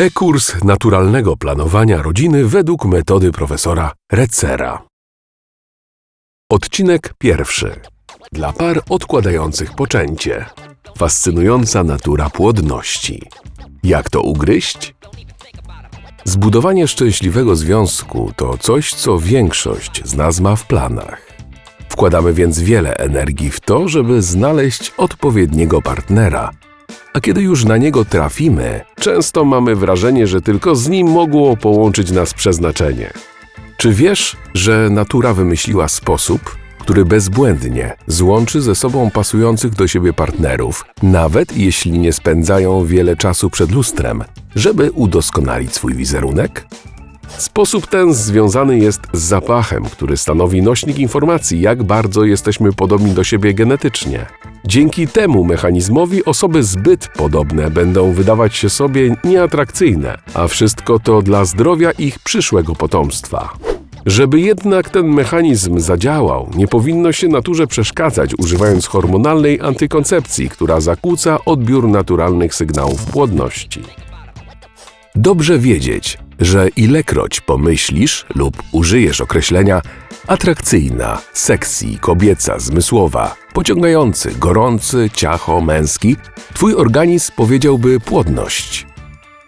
E-kurs naturalnego planowania rodziny według metody profesora Recera. Odcinek pierwszy. Dla par odkładających poczęcie. Fascynująca natura płodności. Jak to ugryźć? Zbudowanie szczęśliwego związku to coś, co większość z nas ma w planach. Wkładamy więc wiele energii w to, żeby znaleźć odpowiedniego partnera. A kiedy już na niego trafimy, często mamy wrażenie, że tylko z nim mogło połączyć nas przeznaczenie. Czy wiesz, że natura wymyśliła sposób, który bezbłędnie złączy ze sobą pasujących do siebie partnerów, nawet jeśli nie spędzają wiele czasu przed lustrem, żeby udoskonalić swój wizerunek? Sposób ten związany jest z zapachem, który stanowi nośnik informacji, jak bardzo jesteśmy podobni do siebie genetycznie. Dzięki temu mechanizmowi osoby zbyt podobne będą wydawać się sobie nieatrakcyjne, a wszystko to dla zdrowia ich przyszłego potomstwa. Żeby jednak ten mechanizm zadziałał, nie powinno się naturze przeszkadzać używając hormonalnej antykoncepcji, która zakłóca odbiór naturalnych sygnałów płodności. Dobrze wiedzieć, że ilekroć pomyślisz lub użyjesz określenia atrakcyjna, sexy, kobieca, zmysłowa, pociągający, gorący, ciacho, męski, twój organizm powiedziałby płodność.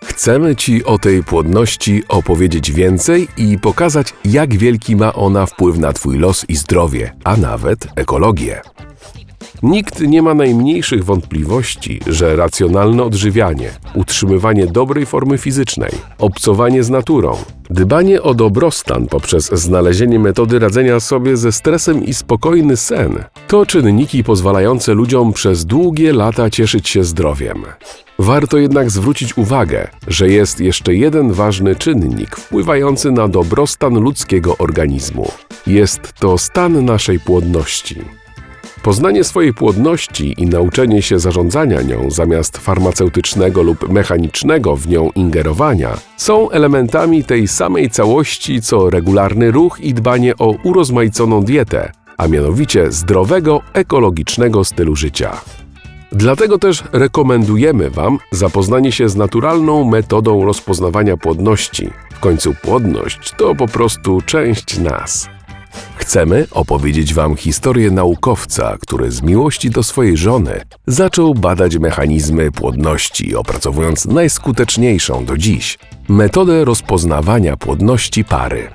Chcemy Ci o tej płodności opowiedzieć więcej i pokazać, jak wielki ma ona wpływ na Twój los i zdrowie, a nawet ekologię. Nikt nie ma najmniejszych wątpliwości, że racjonalne odżywianie, utrzymywanie dobrej formy fizycznej, obcowanie z naturą, dbanie o dobrostan poprzez znalezienie metody radzenia sobie ze stresem i spokojny sen to czynniki pozwalające ludziom przez długie lata cieszyć się zdrowiem. Warto jednak zwrócić uwagę, że jest jeszcze jeden ważny czynnik wpływający na dobrostan ludzkiego organizmu. Jest to stan naszej płodności. Poznanie swojej płodności i nauczenie się zarządzania nią zamiast farmaceutycznego lub mechanicznego w nią ingerowania są elementami tej samej całości co regularny ruch i dbanie o urozmaiconą dietę, a mianowicie zdrowego, ekologicznego stylu życia. Dlatego też rekomendujemy Wam zapoznanie się z naturalną metodą rozpoznawania płodności. W końcu płodność to po prostu część nas. Chcemy opowiedzieć Wam historię naukowca, który z miłości do swojej żony zaczął badać mechanizmy płodności, opracowując najskuteczniejszą do dziś metodę rozpoznawania płodności pary.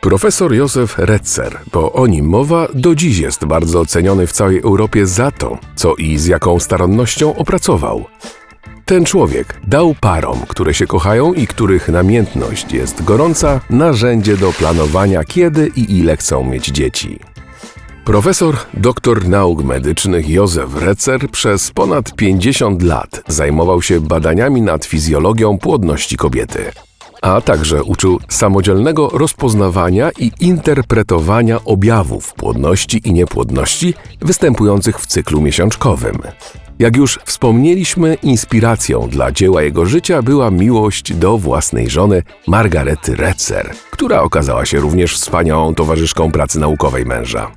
Profesor Józef Retzer, bo o nim mowa, do dziś jest bardzo ceniony w całej Europie za to, co i z jaką starannością opracował. Ten człowiek dał parom, które się kochają i których namiętność jest gorąca, narzędzie do planowania, kiedy i ile chcą mieć dzieci. Profesor doktor nauk medycznych Józef Recer przez ponad 50 lat zajmował się badaniami nad fizjologią płodności kobiety, a także uczył samodzielnego rozpoznawania i interpretowania objawów płodności i niepłodności występujących w cyklu miesiączkowym. Jak już wspomnieliśmy, inspiracją dla dzieła jego życia była miłość do własnej żony Margarety Retzer, która okazała się również wspaniałą towarzyszką pracy naukowej męża.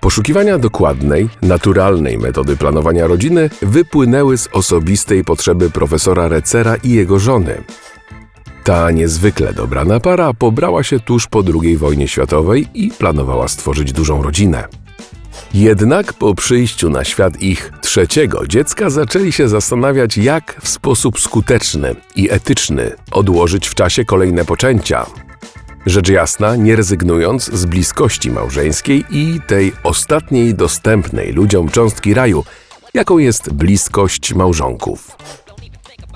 Poszukiwania dokładnej, naturalnej metody planowania rodziny wypłynęły z osobistej potrzeby profesora Recera i jego żony. Ta niezwykle dobrana para pobrała się tuż po II wojnie światowej i planowała stworzyć dużą rodzinę. Jednak po przyjściu na świat ich trzeciego dziecka zaczęli się zastanawiać, jak w sposób skuteczny i etyczny odłożyć w czasie kolejne poczęcia. Rzecz jasna, nie rezygnując z bliskości małżeńskiej i tej ostatniej dostępnej ludziom cząstki raju, jaką jest bliskość małżonków.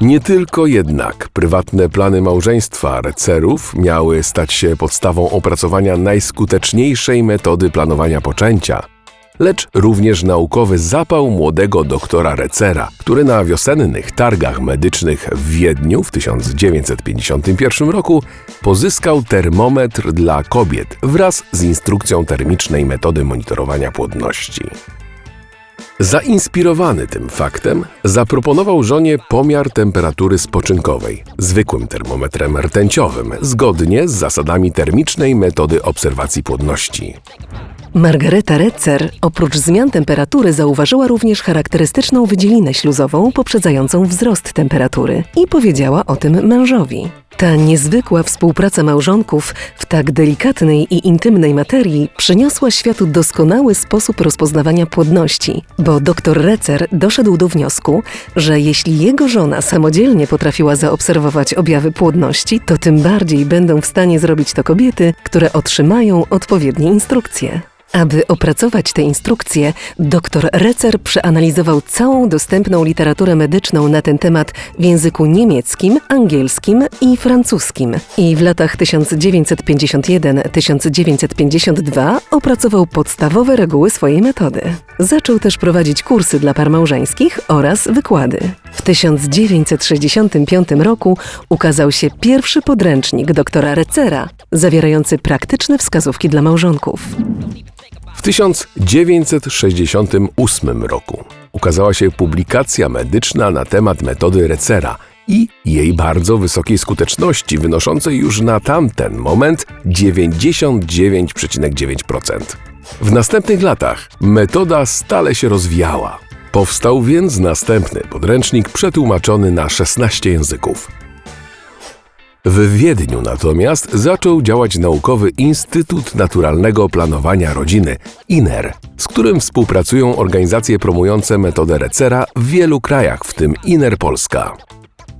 Nie tylko jednak prywatne plany małżeństwa Recerów miały stać się podstawą opracowania najskuteczniejszej metody planowania poczęcia – lecz również naukowy zapał młodego doktora Recera, który na wiosennych targach medycznych w Wiedniu w 1951 roku pozyskał termometr dla kobiet wraz z instrukcją termicznej metody monitorowania płodności. Zainspirowany tym faktem, zaproponował żonie pomiar temperatury spoczynkowej zwykłym termometrem rtęciowym, zgodnie z zasadami termicznej metody obserwacji płodności. Margareta Retzer oprócz zmian temperatury zauważyła również charakterystyczną wydzielinę śluzową poprzedzającą wzrost temperatury i powiedziała o tym mężowi. Ta niezwykła współpraca małżonków w tak delikatnej i intymnej materii przyniosła światu doskonały sposób rozpoznawania płodności, bo dr Recer doszedł do wniosku, że jeśli jego żona samodzielnie potrafiła zaobserwować objawy płodności, to tym bardziej będą w stanie zrobić to kobiety, które otrzymają odpowiednie instrukcje. Aby opracować te instrukcje, dr Recer przeanalizował całą dostępną literaturę medyczną na ten temat w języku niemieckim, angielskim i francuskim. I w latach 1951-1952 opracował podstawowe reguły swojej metody. Zaczął też prowadzić kursy dla par małżeńskich oraz wykłady. W 1965 roku ukazał się pierwszy podręcznik doktora Recera, zawierający praktyczne wskazówki dla małżonków. W 1968 roku ukazała się publikacja medyczna na temat metody Recera i jej bardzo wysokiej skuteczności, wynoszącej już na tamten moment 99,9%. W następnych latach metoda stale się rozwijała. Powstał więc następny podręcznik przetłumaczony na 16 języków. W Wiedniu natomiast zaczął działać naukowy Instytut Naturalnego Planowania Rodziny INER, z którym współpracują organizacje promujące metodę Recera w wielu krajach, w tym INER Polska.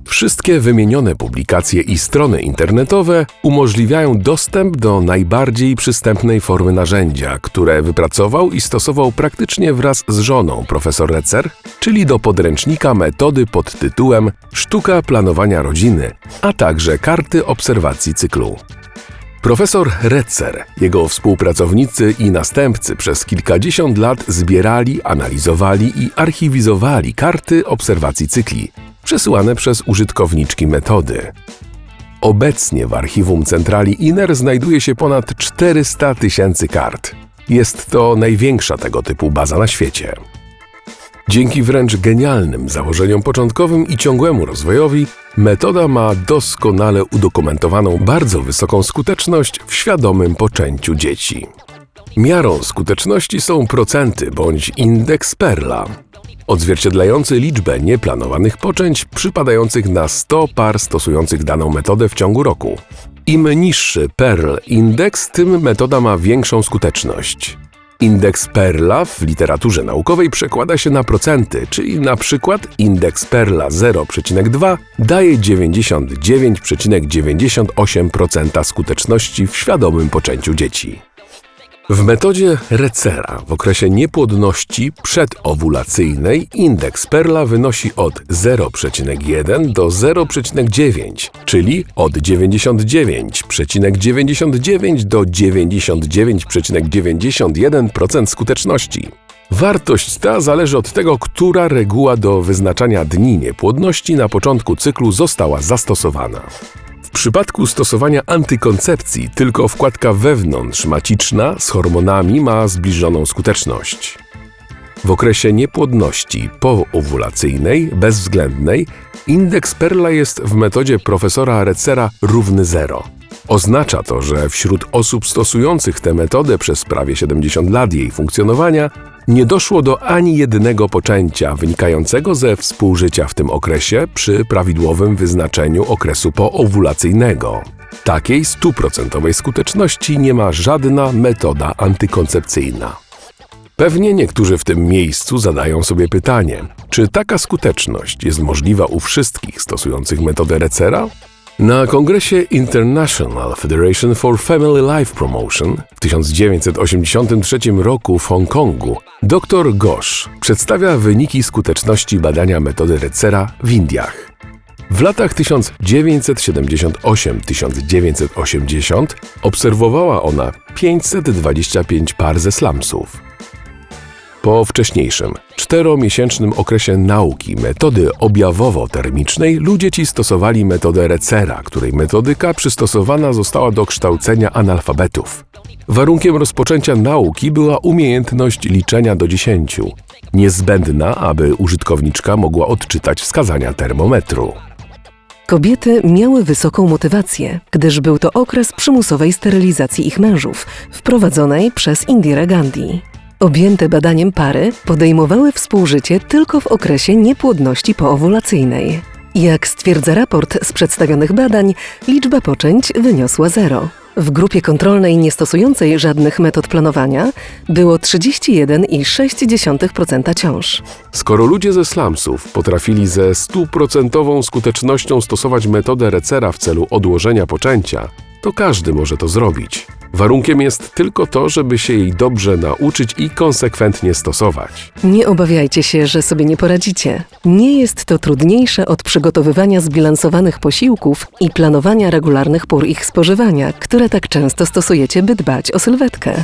Wszystkie wymienione publikacje i strony internetowe umożliwiają dostęp do najbardziej przystępnej formy narzędzia, które wypracował i stosował praktycznie wraz z żoną profesor Recer, czyli do podręcznika metody pod tytułem Sztuka planowania rodziny, a także karty obserwacji cyklu. Profesor Retzer, jego współpracownicy i następcy przez kilkadziesiąt lat zbierali, analizowali i archiwizowali karty obserwacji cykli, przesyłane przez użytkowniczki metody. Obecnie w archiwum centrali INER znajduje się ponad 400 tysięcy kart. Jest to największa tego typu baza na świecie. Dzięki wręcz genialnym założeniom początkowym i ciągłemu rozwojowi, metoda ma doskonale udokumentowaną bardzo wysoką skuteczność w świadomym poczęciu dzieci. Miarą skuteczności są procenty bądź indeks Perla, odzwierciedlający liczbę nieplanowanych poczęć przypadających na 100 par stosujących daną metodę w ciągu roku. Im niższy Perl indeks, tym metoda ma większą skuteczność. Indeks Perla w literaturze naukowej przekłada się na procenty, czyli na przykład indeks Perla 0,2 daje 99,98% skuteczności w świadomym poczęciu dzieci. W metodzie Recera w okresie niepłodności przedowulacyjnej indeks Perla wynosi od 0,1 do 0,9, czyli od 99,99 do 99,91% skuteczności. Wartość ta zależy od tego, która reguła do wyznaczania dni niepłodności na początku cyklu została zastosowana. W przypadku stosowania antykoncepcji tylko wkładka wewnątrzmaciczna z hormonami ma zbliżoną skuteczność. W okresie niepłodności poowulacyjnej, bezwzględnej, indeks Perla jest w metodzie profesora Recera równy zero. Oznacza to, że wśród osób stosujących tę metodę przez prawie 70 lat jej funkcjonowania nie doszło do ani jednego poczęcia wynikającego ze współżycia w tym okresie przy prawidłowym wyznaczeniu okresu poowulacyjnego. Takiej stuprocentowej skuteczności nie ma żadna metoda antykoncepcyjna. Pewnie niektórzy w tym miejscu zadają sobie pytanie, czy taka skuteczność jest możliwa u wszystkich stosujących metodę Recera? Na kongresie International Federation for Family Life Promotion w 1983 roku w Hongkongu dr Gosh przedstawia wyniki skuteczności badania metody Recera w Indiach. W latach 1978-1980 obserwowała ona 525 par ze slumsów. Po wcześniejszym, czteromiesięcznym okresie nauki metody objawowo-termicznej ludzie ci stosowali metodę Recera, której metodyka przystosowana została do kształcenia analfabetów. Warunkiem rozpoczęcia nauki była umiejętność liczenia do dziesięciu, niezbędna, aby użytkowniczka mogła odczytać wskazania termometru. Kobiety miały wysoką motywację, gdyż był to okres przymusowej sterylizacji ich mężów, wprowadzonej przez Indirę Gandhi. Objęte badaniem pary podejmowały współżycie tylko w okresie niepłodności poowulacyjnej. Jak stwierdza raport z przedstawionych badań, liczba poczęć wyniosła zero. W grupie kontrolnej niestosującej żadnych metod planowania było 31,6% ciąż. Skoro ludzie ze slumsów potrafili ze stuprocentową skutecznością stosować metodę Recera w celu odłożenia poczęcia, to każdy może to zrobić. Warunkiem jest tylko to, żeby się jej dobrze nauczyć i konsekwentnie stosować. Nie obawiajcie się, że sobie nie poradzicie. Nie jest to trudniejsze od przygotowywania zbilansowanych posiłków i planowania regularnych pór ich spożywania, które tak często stosujecie, by dbać o sylwetkę.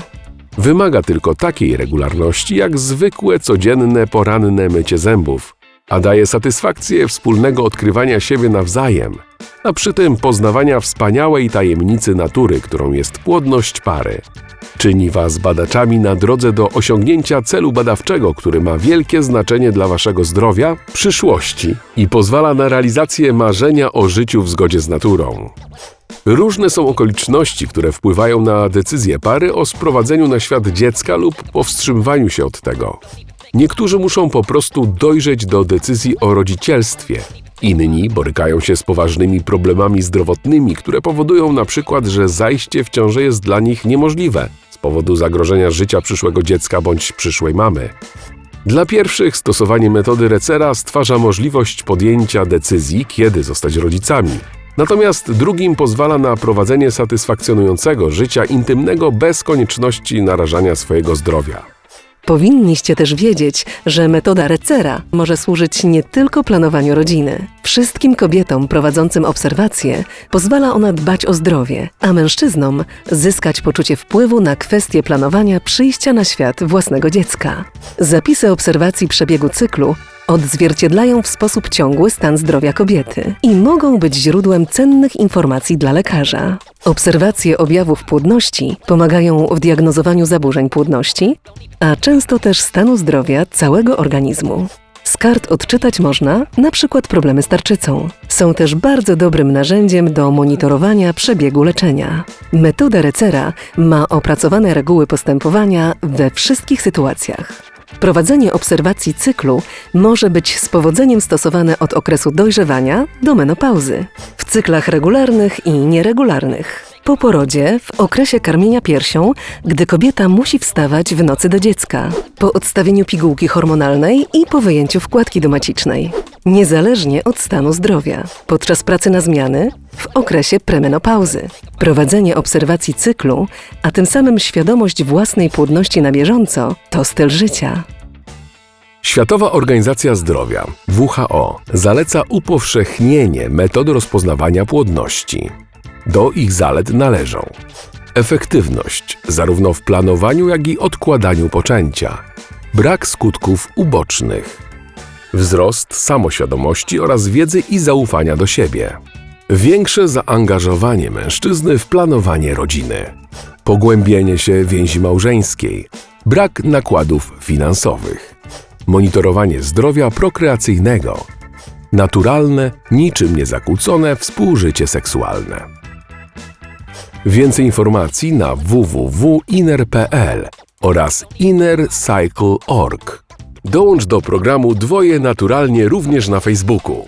Wymaga tylko takiej regularności jak zwykłe, codzienne, poranne mycie zębów, a daje satysfakcję wspólnego odkrywania siebie nawzajem, a przy tym poznawania wspaniałej tajemnicy natury, którą jest płodność pary. Czyni Was badaczami na drodze do osiągnięcia celu badawczego, który ma wielkie znaczenie dla Waszego zdrowia, przyszłości i pozwala na realizację marzenia o życiu w zgodzie z naturą. Różne są okoliczności, które wpływają na decyzję pary o sprowadzeniu na świat dziecka lub powstrzymywaniu się od tego. Niektórzy muszą po prostu dojrzeć do decyzji o rodzicielstwie. Inni borykają się z poważnymi problemami zdrowotnymi, które powodują na przykład, że zajście w ciążę jest dla nich niemożliwe z powodu zagrożenia życia przyszłego dziecka bądź przyszłej mamy. Dla pierwszych stosowanie metody Recera stwarza możliwość podjęcia decyzji, kiedy zostać rodzicami. Natomiast drugim pozwala na prowadzenie satysfakcjonującego życia intymnego bez konieczności narażania swojego zdrowia. Powinniście też wiedzieć, że metoda Recera może służyć nie tylko planowaniu rodziny. Wszystkim kobietom prowadzącym obserwacje pozwala ona dbać o zdrowie, a mężczyznom zyskać poczucie wpływu na kwestie planowania przyjścia na świat własnego dziecka. Zapisy obserwacji przebiegu cyklu odzwierciedlają w sposób ciągły stan zdrowia kobiety i mogą być źródłem cennych informacji dla lekarza. Obserwacje objawów płodności pomagają w diagnozowaniu zaburzeń płodności, a często też stanu zdrowia całego organizmu. Z kart odczytać można na przykład problemy z tarczycą. Są też bardzo dobrym narzędziem do monitorowania przebiegu leczenia. Metoda Recera ma opracowane reguły postępowania we wszystkich sytuacjach. Prowadzenie obserwacji cyklu może być z powodzeniem stosowane od okresu dojrzewania do menopauzy, w cyklach regularnych i nieregularnych. Po porodzie, w okresie karmienia piersią, gdy kobieta musi wstawać w nocy do dziecka, po odstawieniu pigułki hormonalnej i po wyjęciu wkładki domacicznej, niezależnie od stanu zdrowia, podczas pracy na zmiany, w okresie premenopauzy. Prowadzenie obserwacji cyklu, a tym samym świadomość własnej płodności na bieżąco, to styl życia. Światowa Organizacja Zdrowia WHO zaleca upowszechnienie metod rozpoznawania płodności. Do ich zalet należą efektywność zarówno w planowaniu, jak i odkładaniu poczęcia, brak skutków ubocznych, wzrost samoświadomości oraz wiedzy i zaufania do siebie, większe zaangażowanie mężczyzny w planowanie rodziny, pogłębienie się więzi małżeńskiej, brak nakładów finansowych, monitorowanie zdrowia prokreacyjnego, naturalne, niczym niezakłócone współżycie seksualne. Więcej informacji na www.inner.pl oraz innercycle.org. Dołącz do programu Dwoje Naturalnie również na Facebooku.